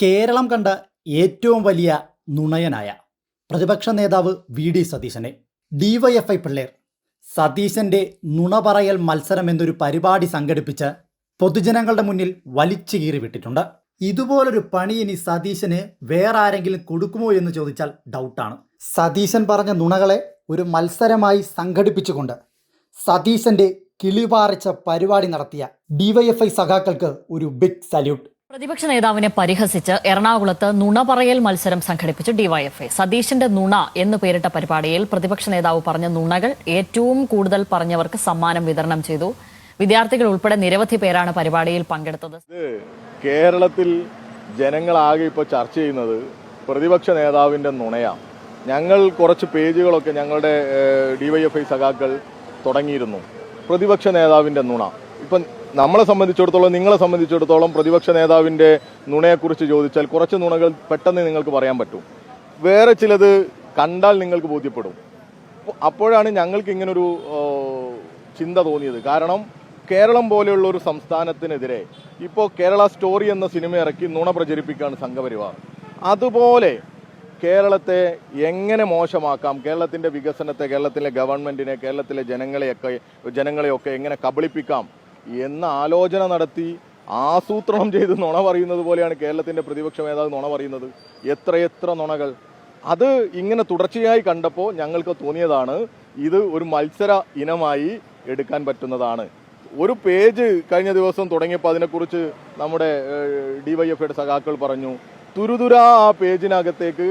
കേരളം കണ്ട ഏറ്റവും വലിയ നുണയനായ പ്രതിപക്ഷ നേതാവ് വി ഡി സതീശനെ ഡിവൈഎഫ്ഐ പിള്ളേർ സതീശന്റെ നുണ പറയൽ മത്സരം എന്നൊരു പരിപാടി സംഘടിപ്പിച്ച് പൊതുജനങ്ങളുടെ മുന്നിൽ വലിച്ചു കീറി വിട്ടിട്ടുണ്ട്. ഇതുപോലൊരു പണി ഇനി സതീശന് വേറെ ആരെങ്കിലും കൊടുക്കുമോ എന്ന് ചോദിച്ചാൽ ഡൗട്ടാണ്. സതീശൻ പറഞ്ഞ നുണകളെ ഒരു മത്സരമായി സംഘടിപ്പിച്ചുകൊണ്ട് സതീശന്റെ കിളിപാറിച്ച പരിപാടി നടത്തിയ ഡിവൈഎഫ്ഐ സഖാക്കൾക്ക് ഒരു ബിഗ് സല്യൂട്ട്. പ്രതിപക്ഷ നേതാവിനെ പരിഹസിച്ച് എറണാകുളത്ത് നുണ പറയൽ മത്സരം സംഘടിപ്പിച്ചു ഡിവൈഎഫ്ഐ. സതീശന്റെ നുണ എന്ന് പേരിട്ട പരിപാടിയിൽ പ്രതിപക്ഷ നേതാവ് പറഞ്ഞ നുണകൾ ഏറ്റവും കൂടുതൽ പറഞ്ഞവർക്ക് സമ്മാനം വിതരണം ചെയ്തു. വിദ്യാർത്ഥികൾ ഉൾപ്പെടെ നിരവധി പേരാണ് പരിപാടിയിൽ പങ്കെടുത്തത്. കേരളത്തിൽ ജനങ്ങളാകെ ഇപ്പോൾ ചർച്ച ചെയ്യുന്നത് പ്രതിപക്ഷ നേതാവിന്റെ നുണയാണ്. ഞങ്ങൾ കുറച്ച് പേജുകളൊക്കെ ഞങ്ങളുടെ ഡിവൈഎഫ്ഐ സഖാക്കൾ തുടങ്ങിയിരുന്നു. പ്രതിപക്ഷ നേതാവിന്റെ നുണ. ഇപ്പം നമ്മളെ സംബന്ധിച്ചിടത്തോളം നിങ്ങളെ സംബന്ധിച്ചിടത്തോളം പ്രതിപക്ഷ നേതാവിന്റെ നുണയെക്കുറിച്ച് ചോദിച്ചാൽ കുറച്ച് നുണകൾ പെട്ടെന്ന് നിങ്ങൾക്ക് പറയാൻ പറ്റും. വേറെ ചിലത് കണ്ടാൽ നിങ്ങൾക്ക് ബോധ്യപ്പെടും. അപ്പോഴാണ് ഞങ്ങൾക്ക് ഇങ്ങനൊരു ചിന്ത തോന്നിയത്. കാരണം കേരളം പോലെയുള്ള ഒരു സംസ്ഥാനത്തിനെതിരെ ഇപ്പോൾ കേരള സ്റ്റോറി എന്ന സിനിമ ഇറക്കി നുണ പ്രചരിപ്പിക്കുകയാണ് സംഘപരിവാർ. അതുപോലെ കേരളത്തെ എങ്ങനെ മോശമാക്കാം കേരളത്തിന്റെ വികസനത്തെ കേരളത്തിലെ ഗവൺമെന്റിനെ കേരളത്തിലെ ജനങ്ങളെയൊക്കെ ജനങ്ങളെയൊക്കെ എങ്ങനെ കബളിപ്പിക്കാം എന്ന ആലോചന നടത്തി ആസൂത്രണം ചെയ്ത് നുണ പറയുന്നത് പോലെയാണ് കേരളത്തിന്റെ പ്രതിപക്ഷ നേതാവ് നുണ പറയുന്നത്. എത്രയെത്ര നുണകൾ. അത് ഇങ്ങനെ തുടർച്ചയായി കണ്ടപ്പോൾ ഞങ്ങൾക്ക് തോന്നിയതാണ് ഇത് ഒരു മത്സര ഇനമായി എടുക്കാൻ പറ്റുന്നതാണ്. ഒരു പേജ് കഴിഞ്ഞ ദിവസം തുടങ്ങിയപ്പോൾ അതിനെക്കുറിച്ച് നമ്മുടെ ഡിവൈഎഫ്ഐയുടെ സഖാക്കൾ പറഞ്ഞു തുരുതുരാ ആ പേജിനകത്തേക്ക്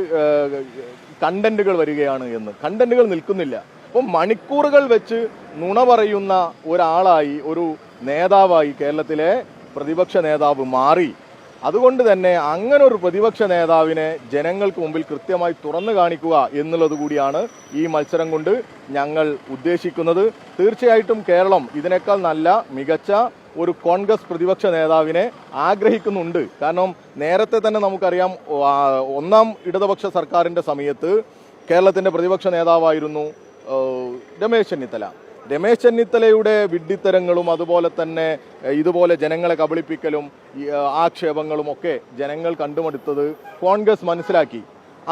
കണ്ടന്റുകൾ വരികയാണ് എന്ന്. കണ്ടന്റുകൾ നിൽക്കുന്നില്ല. അപ്പോൾ മണിക്കൂറുകൾ വെച്ച് നുണ പറയുന്ന ഒരാളായി ഒരു നേതാവായി കേരളത്തിലെ പ്രതിപക്ഷ നേതാവ് മാറി. അതുകൊണ്ട് തന്നെ അങ്ങനെ ഒരു പ്രതിപക്ഷ നേതാവിനെ ജനങ്ങൾക്ക് മുമ്പിൽ കൃത്യമായി തുറന്നു കാണിക്കുക എന്നുള്ളത് കൂടിയാണ് ഈ മത്സരം കൊണ്ട് ഞങ്ങൾ ഉദ്ദേശിക്കുന്നത്. തീർച്ചയായിട്ടും കേരളം ഇതിനേക്കാൾ നല്ല മികച്ച ഒരു കോൺഗ്രസ് പ്രതിപക്ഷ നേതാവിനെ ആഗ്രഹിക്കുന്നുണ്ട്. കാരണം നേരത്തെ തന്നെ നമുക്കറിയാം ഒന്നാം ഇടതുപക്ഷ സർക്കാരിന്റെ സമയത്ത് കേരളത്തിന്റെ പ്രതിപക്ഷ നേതാവായിരുന്നു രമേശ് ചെന്നിത്തല. രമേശ് ചെന്നിത്തലയുടെ വിഡ്ഢിത്തരങ്ങളും അതുപോലെ തന്നെ ഇതുപോലെ ജനങ്ങളെ കബളിപ്പിക്കലും ആക്ഷേപങ്ങളും ഒക്കെ ജനങ്ങൾ കണ്ടുമടുത്തത് കോൺഗ്രസ് മനസ്സിലാക്കി.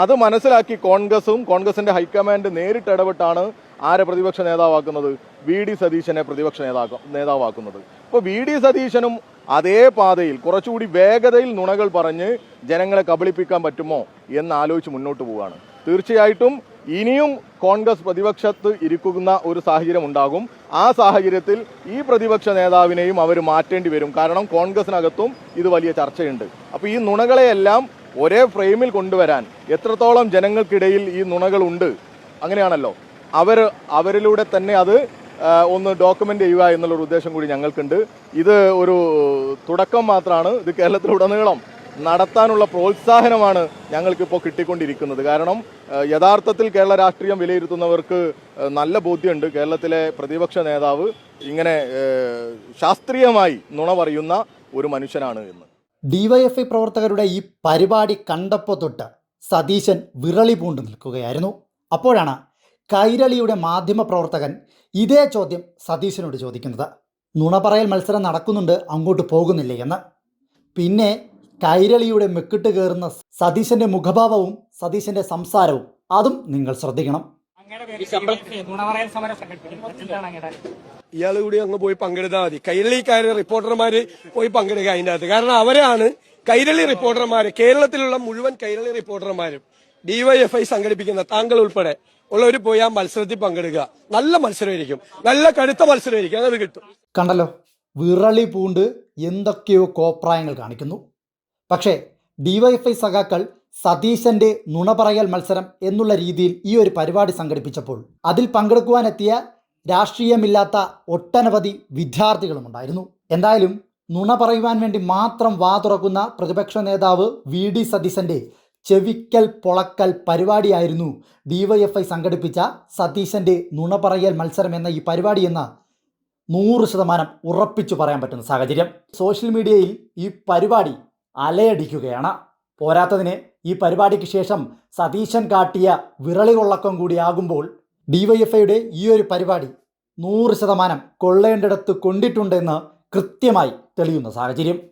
അത് മനസ്സിലാക്കി കോൺഗ്രസും കോൺഗ്രസിന്റെ ഹൈക്കമാൻഡ് നേരിട്ട് ഇടപെട്ടാണ് ആരെ പ്രതിപക്ഷ നേതാവാക്കുന്നത്? വി ഡി സതീശനെ പ്രതിപക്ഷ നേതാക്ക നേതാവാക്കുന്നത്. ഇപ്പോൾ വി ഡി സതീശനും അതേ പാതയിൽ കുറച്ചുകൂടി വേഗതയിൽ നുണകൾ പറഞ്ഞ് ജനങ്ങളെ കബളിപ്പിക്കാൻ പറ്റുമോ എന്ന് ആലോചിച്ച് മുന്നോട്ട് പോവുകയാണ്. തീർച്ചയായിട്ടും ഇനിയും കോൺഗ്രസ് പ്രതിപക്ഷത്ത് ഇരിക്കുന്ന ഒരു സാഹചര്യം ഉണ്ടാകും ആ സാഹചര്യത്തിൽ ഈ പ്രതിപക്ഷ നേതാവിനെയും അവർ മാറ്റേണ്ടി വരും. കാരണം കോൺഗ്രസിനകത്തും ഇത് വലിയ ചർച്ചയുണ്ട്. അപ്പോൾ ഈ നുണകളെയെല്ലാം ഒരേ ഫ്രെയിമിൽ കൊണ്ടുവരാൻ എത്രത്തോളം ജനങ്ങൾക്കിടയിൽ ഈ നുണകളുണ്ട് അങ്ങനെയാണല്ലോ. അവർ അവരിലൂടെ തന്നെ അത് ഒന്ന് ഡോക്യുമെന്റ് ചെയ്യുക എന്നുള്ളൊരു ഉദ്ദേശം കൂടി ഞങ്ങൾക്കുണ്ട്. ഇത് ഒരു തുടക്കം മാത്രമാണ്. ഇത് കേരളത്തിലുടനീളം നടത്താനുള്ള പ്രോത്സാഹനമാണ് ഞങ്ങൾക്കിപ്പോൾ കിട്ടിക്കൊണ്ടിരിക്കുന്നത്. കാരണം യഥാർത്ഥത്തിൽ കേരള രാഷ്ട്രീയം വിലയിരുത്തുന്നവർക്ക് നല്ല ബോധ്യമുണ്ട്. കേരളത്തിലെ പ്രതിപക്ഷ നേതാവ് ഇങ്ങനെ ശാസ്ത്രീയമായി നുണ പറയുന്ന ഒരു മനുഷ്യനാണ് എന്ന്. ഡിവൈഎഫ്ഐ പ്രവർത്തകരുടെ ഈ പരിപാടി കണ്ടപ്പോൾ തൊട്ട് സതീശൻ വിറളി പൂണ്ടു നിൽക്കുകയായിരുന്നു. അപ്പോഴാണ് കൈരളിയുടെ മാധ്യമ പ്രവർത്തകൻ ഇതേ ചോദ്യം സതീശനോട് ചോദിക്കുന്നത്. നുണ പറയൽ മത്സരം നടക്കുന്നുണ്ട് അങ്ങോട്ട് പോകുന്നില്ലേ എന്ന്. പിന്നെ കൈരളിയുടെ മെക്കിട്ട് കയറുന്ന സതീശന്റെ മുഖഭാവവും സതീശന്റെ സംസാരവും അതും നിങ്ങൾ ശ്രദ്ധിക്കണം. ഇയാൾ കൂടി അങ്ങ് പോയി പങ്കെടുത്താൽ മതി. കൈരളിക്കാര് റിപ്പോർട്ടർമാര് പോയി പങ്കെടുക്കുക അതിന്റെ അകത്ത്. കാരണം അവരാണ് കൈരളി റിപ്പോർട്ടർമാര്. കേരളത്തിലുള്ള മുഴുവൻ കൈരളി റിപ്പോർട്ടർമാരും ഡിവൈഎഫ്ഐ സംഘടിപ്പിക്കുന്ന താങ്കൾ ഉൾപ്പെടെ ഉള്ളവർ പോയി ആ മത്സരത്തിൽ പങ്കെടുക്കുക നല്ല മത്സരമായിരിക്കും. നല്ല കടുത്ത മത്സരമായിരിക്കും. അങ്ങനെ കിട്ടും. കണ്ടല്ലോ? വിറളി പൂണ്ട് എന്തൊക്കെയോ കോപ്രായങ്ങൾ കാണിക്കുന്നു. പക്ഷേ ഡിവൈഎഫ്ഐ സഖാക്കൾ സതീശന്റെ നുണ പറയൽ മത്സരം എന്നുള്ള രീതിയിൽ ഈ ഒരു പരിപാടി സംഘടിപ്പിച്ചപ്പോൾ അതിൽ പങ്കെടുക്കുവാനെത്തിയ രാഷ്ട്രീയമില്ലാത്ത ഒട്ടനവധി വിദ്യാർത്ഥികളും ഉണ്ടായിരുന്നു എന്തായാലും നുണ പറയുവാൻ വേണ്ടി മാത്രം വാ തുറക്കുന്ന പ്രതിപക്ഷ നേതാവ് വി ഡി സതീശന്റെ ചെവിക്കൽ പൊളക്കൽ പരിപാടിയായിരുന്നു ഡിവൈഎഫ്ഐ സംഘടിപ്പിച്ച സതീശന്റെ നുണ പറയൽ മത്സരം എന്ന ഈ പരിപാടി എന്ന നൂറ് ശതമാനം ഉറപ്പിച്ചു പറയാൻ പറ്റുന്ന സാഹചര്യം. സോഷ്യൽ മീഡിയയിൽ ഈ പരിപാടി അലയടിക്കുകയാണ്. പോരാത്തതിന് ഈ പരിപാടിക്ക് ശേഷം സതീശൻ കാട്ടിയ വിരളി കൊള്ളക്കം കൂടിയാകുമ്പോൾ ഡിവൈഎഫ്ഐയുടെ ഈ ഒരു പരിപാടി നൂറ് ശതമാനം കൊള്ളേണ്ടിടത്ത് കൊണ്ടിട്ടുണ്ടെന്ന് കൃത്യമായി തെളിയുന്ന സാഹചര്യം.